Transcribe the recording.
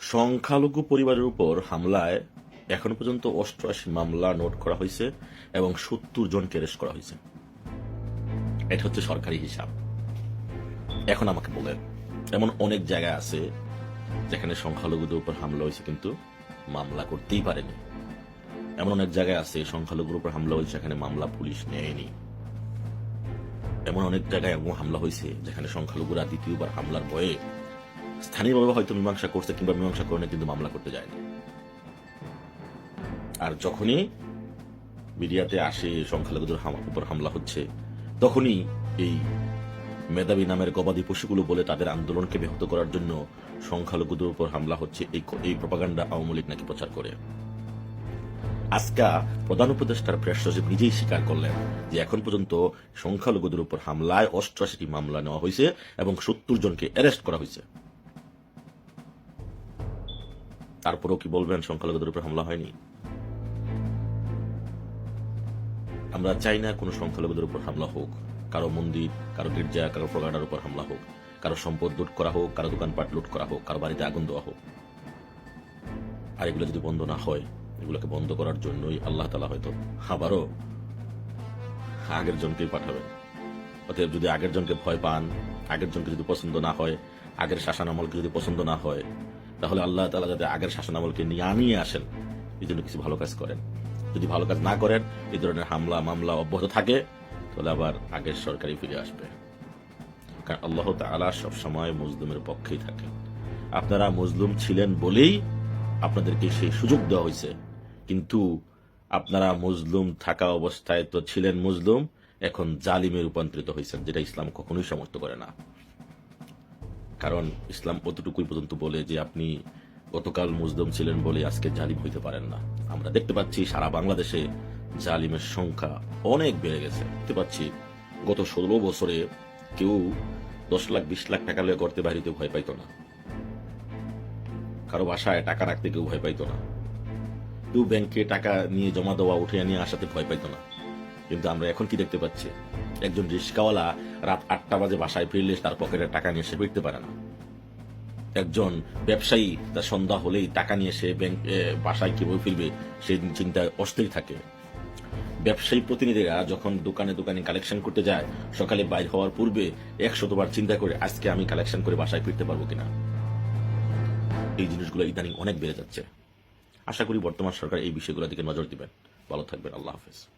সংখ্যালঘু পরিবারের উপর হামলায় এখন পর্যন্ত অষ্টআশি মামলা নোট করা হয়েছে এবং সত্তর জনকে অ্যারেস্ট করা হয়েছে। এটা হচ্ছে সরকারি হিসাব। এখন আমাকে বলেন, এমন অনেক জায়গা আছে যেখানে সংখ্যালঘুদের উপর হামলা হয়েছে কিন্তু মামলা করতেই পারেনি। এমন অনেক জায়গায় আছে সংখ্যালঘুর উপর হামলা হয়েছে সেখানে মামলা পুলিশ নেয়নি। এমন অনেক জায়গায় এমন হামলা হয়েছে যেখানে সংখ্যালঘুরা দ্বিতীয়বার হামলার ভয়ে স্থানীয়ভাবে হয়তো মীমাংসা করছে কিংবা মীমাংসা করে কিন্তু মামলা করতে যায়নি। আর যখনই মিডিয়াতে আসে সংখ্যালঘুদের উপর হামলা হচ্ছে, তখনই এই মেধাবী নামের গবাদি পশুগুলো বলে তাদের আন্দোলনকে ব্যাহত করার জন্য সংখ্যালঘুদের উপর হামলা হচ্ছে, এই এই প্রপাগান্ডা আওয়ামী লীগ নাকি প্রচার করে। আজকা প্রধান উপদেষ্টার প্রেস সচিব নিজেই স্বীকার করলেন যে এখন পর্যন্ত সংখ্যালঘুদের উপর হামলায় অষ্টআশিটি মামলা নেওয়া হয়েছে এবং সত্তর জনকে অ্যারেস্ট করা হয়েছে। তারপরেও কি বলবেন, সংখ্যালঘুদের উপর হামলা হয়নি? আমরা চাই না কোনো সংখ্যালঘুদের উপর হামলা হোক। কারও মন্দির, কারও গির্জা, কারও প্রগাডার উপর হামলা হোক। কারও সম্পদ লুট করা হোক, কারও দোকানপাট লুট করা হোক, কারও বাড়িতে আগুন দেওয়া হোক। আর এগুলো যদি বন্ধ না হয়, এগুলোকে বন্ধ করার জন্যই আল্লাহ তালা হয়তো আবারও আগের জনকেই পাঠাবেন। অতএব যদি আগের জনকে ভয় পান, আগের জনকে যদি পছন্দ না হয়, আগের শাসনামলকে যদি পছন্দ না হয় তাহলে আল্লাহ তালা যাতে আগের শাসনামলকে নিয়ে আনিয়ে আসেন, এই জন্য কিছু ভালো কাজ করেন। যদি ভালো কাজ না করেন, এই ধরনের হামলা, মামলা অব্যাহত থাকে, তাহলে আবার আগের সরকারই ফিরে আসবে। কারণ আল্লাহ তালা সবসময় মজলুমের পক্ষেই থাকেন। আপনারা মজলুম ছিলেন বলেই আপনাদেরকে সেই সুযোগ দেওয়া হয়েছে। কিন্তু আপনারা মজলুম থাকা অবস্থায় তো ছিলেন মজলুম, এখন জালিমে রূপান্তরিত হয়েছেন, যেটা ইসলাম কখনোই সমর্থ করে না। কারণ ইসলাম অতটুকুই পর্যন্ত বলে যে আপনি গতকাল মুজলুম ছিলেন বলে আজকে জালিম হইতে পারেন না। আমরা দেখতে পাচ্ছি সারা বাংলাদেশে জালিমের সংখ্যা অনেক বেড়ে গেছে। দেখতে পাচ্ছি গত ষোলো বছরে কেউ দশ লাখ, বিশ লাখ টাকা লয়ে করতে বাড়িতে ভয় পাইতো না। কারও বাসায় টাকা রাখতে কেউ ভয় পাইতো না। কেউ ব্যাংকে টাকা নিয়ে জমা দেওয়া উঠে নিয়ে আসাতে ভয় পাইতো না। কিন্তু আমরা এখন কি দেখতে পাচ্ছি? একজন রিস্কাওয়ালা রাত আটটা বাজে বাসায় ফিরলে তার পকেটে টাকা নিয়ে সে ফিরতে পারে না। একজন ব্যবসায়ী তার সন্ধ্যা হলেই টাকা নিয়ে সে ব্যাংক বাসায় কীভাবে ফিরবে সেই চিন্তায় অস্থির থাকে। ব্যবসায়ী প্রতিনিধিরা যখন দোকানে দোকানে কালেকশন করতে যায়, সকালে বাইর হওয়ার পূর্বে একশতবার চিন্তা করে আজকে আমি কালেকশন করে বাসায় ফিরতে পারব কিনা। এই জিনিসগুলো ইদানিং অনেক বেড়ে যাচ্ছে। আশা করি বর্তমান সরকার এই বিষয়গুলোর দিকে নজর দিবেন। ভালো থাকবেন। আল্লাহ হাফেজ।